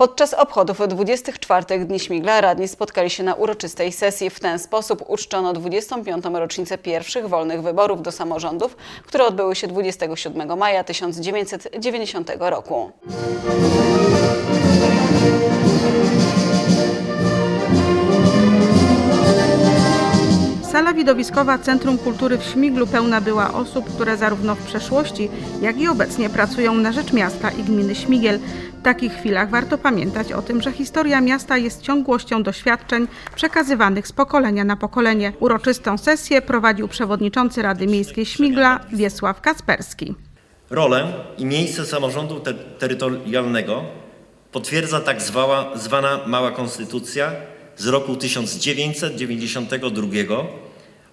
Podczas obchodów 24 Dni Śmigla radni spotkali się na uroczystej sesji. W ten sposób uczczono 25. rocznicę pierwszych wolnych wyborów do samorządów, które odbyły się 27 maja 1990 roku. Sala widowiskowa Centrum Kultury w Śmiglu pełna była osób, które zarówno w przeszłości, jak i obecnie pracują na rzecz miasta i gminy Śmigiel. W takich chwilach warto pamiętać o tym, że historia miasta jest ciągłością doświadczeń przekazywanych z pokolenia na pokolenie. Uroczystą sesję prowadził przewodniczący Rady Miejskiej Śmigla Wiesław Kasperski. Rolę i miejsce samorządu te terytorialnego potwierdza tak zwana Mała Konstytucja z roku 1992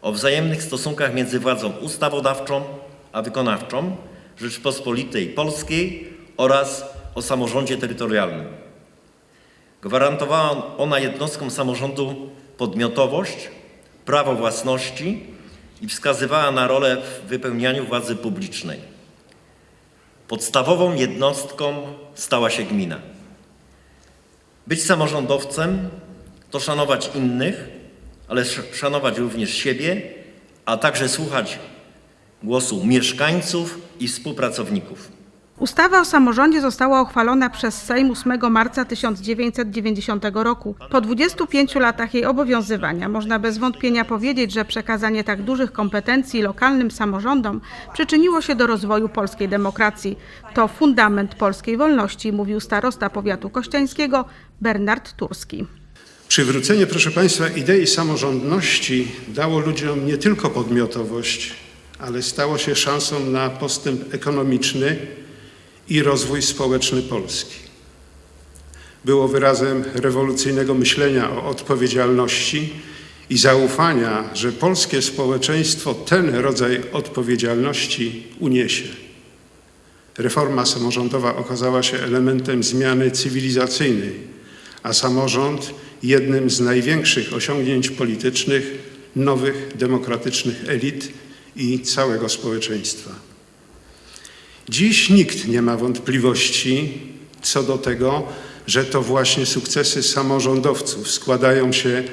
o wzajemnych stosunkach między władzą ustawodawczą a wykonawczą Rzeczpospolitej Polskiej oraz o samorządzie terytorialnym. Gwarantowała ona jednostkom samorządu podmiotowość, prawo własności i wskazywała na rolę w wypełnianiu władzy publicznej. Podstawową jednostką stała się gmina. Być samorządowcem to szanować innych, ale sz- szanować również siebie, a także słuchać głosu mieszkańców i współpracowników. Ustawa o samorządzie została uchwalona przez Sejm 8 marca 1990 roku. Po 25 latach jej obowiązywania można bez wątpienia powiedzieć, że przekazanie tak dużych kompetencji lokalnym samorządom przyczyniło się do rozwoju polskiej demokracji. To fundament polskiej wolności, mówił starosta powiatu kościańskiego Bernard Turski. Przywrócenie, proszę Państwa, idei samorządności dało ludziom nie tylko podmiotowość, ale stało się szansą na postęp ekonomiczny i rozwój społeczny Polski. Było wyrazem rewolucyjnego myślenia o odpowiedzialności i zaufania, że polskie społeczeństwo ten rodzaj odpowiedzialności uniesie. Reforma samorządowa okazała się elementem zmiany cywilizacyjnej, a samorząd jednym z największych osiągnięć politycznych nowych demokratycznych elit i całego społeczeństwa. Dziś nikt nie ma wątpliwości co do tego, że to właśnie sukcesy samorządowców składają się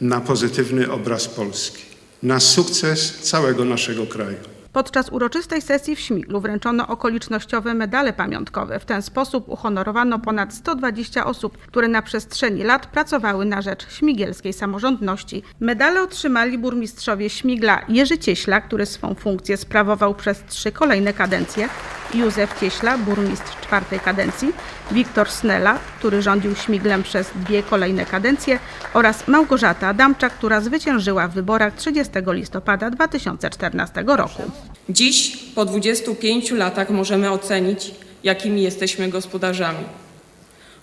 na pozytywny obraz Polski, na sukces całego naszego kraju. Podczas uroczystej sesji w Śmiglu wręczono okolicznościowe medale pamiątkowe. W ten sposób uhonorowano ponad 120 osób, które na przestrzeni lat pracowały na rzecz śmigielskiej samorządności. Medale otrzymali burmistrzowie Śmigla Jerzy Cieśla, który swą funkcję sprawował przez trzy kolejne kadencje, Józef Cieśla, burmistrz czwartej kadencji, Wiktor Snela, który rządził Śmiglem przez dwie kolejne kadencje oraz Małgorzata Adamczak, która zwyciężyła w wyborach 30 listopada 2014 roku. Dziś, po 25 latach, możemy ocenić, jakimi jesteśmy gospodarzami.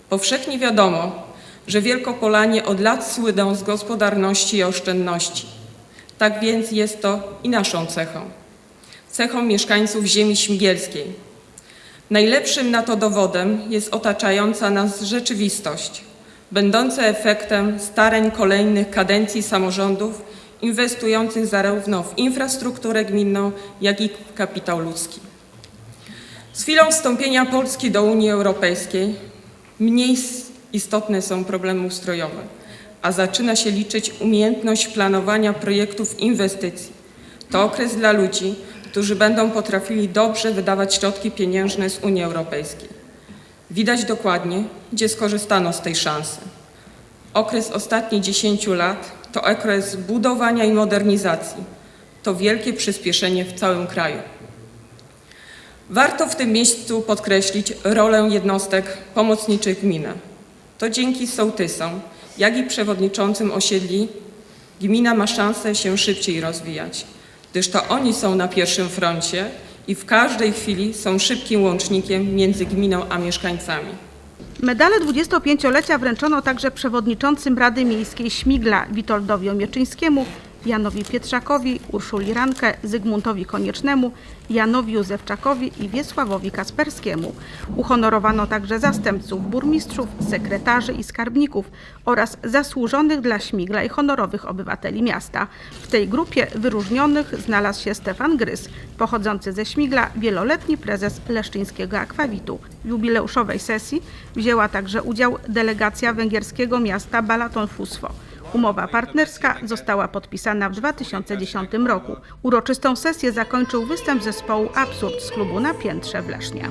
Powszechnie wiadomo, że Wielkopolanie od lat słyną z gospodarności i oszczędności. Tak więc jest to i naszą cechą. Cechą mieszkańców ziemi śmigielskiej. Najlepszym na to dowodem jest otaczająca nas rzeczywistość, będąca efektem starań kolejnych kadencji samorządów inwestujących zarówno w infrastrukturę gminną, jak i kapitał ludzki. Z chwilą wstąpienia Polski do Unii Europejskiej mniej istotne są problemy ustrojowe, a zaczyna się liczyć umiejętność planowania projektów inwestycji. To okres dla ludzi, którzy będą potrafili dobrze wydawać środki pieniężne z Unii Europejskiej. Widać dokładnie, gdzie skorzystano z tej szansy. Okres ostatnich 10 lat to okres budowania i modernizacji. To wielkie przyspieszenie w całym kraju. Warto w tym miejscu podkreślić rolę jednostek pomocniczych gminy. To dzięki sołtysom, jak i przewodniczącym osiedli gmina ma szansę się szybciej rozwijać, gdyż to oni są na pierwszym froncie i w każdej chwili są szybkim łącznikiem między gminą a mieszkańcami. Medale 25-lecia wręczono także przewodniczącym Rady Miejskiej Śmigla Witoldowi Omieczyńskiemu Janowi Pietrzakowi, Urszuli Rankę, Zygmuntowi Koniecznemu, Janowi Józefczakowi i Wiesławowi Kasperskiemu. Uhonorowano także zastępców burmistrzów, sekretarzy i skarbników oraz zasłużonych dla Śmigla i honorowych obywateli miasta. W tej grupie wyróżnionych znalazł się Stefan Grys, pochodzący ze Śmigla, wieloletni prezes Leszczyńskiego Akwawitu. W jubileuszowej sesji wzięła także udział delegacja węgierskiego miasta Balaton Fusfo. Umowa partnerska została podpisana w 2010 roku. Uroczystą sesję zakończył występ zespołu Absurd z klubu na Piętrze w Lesznie.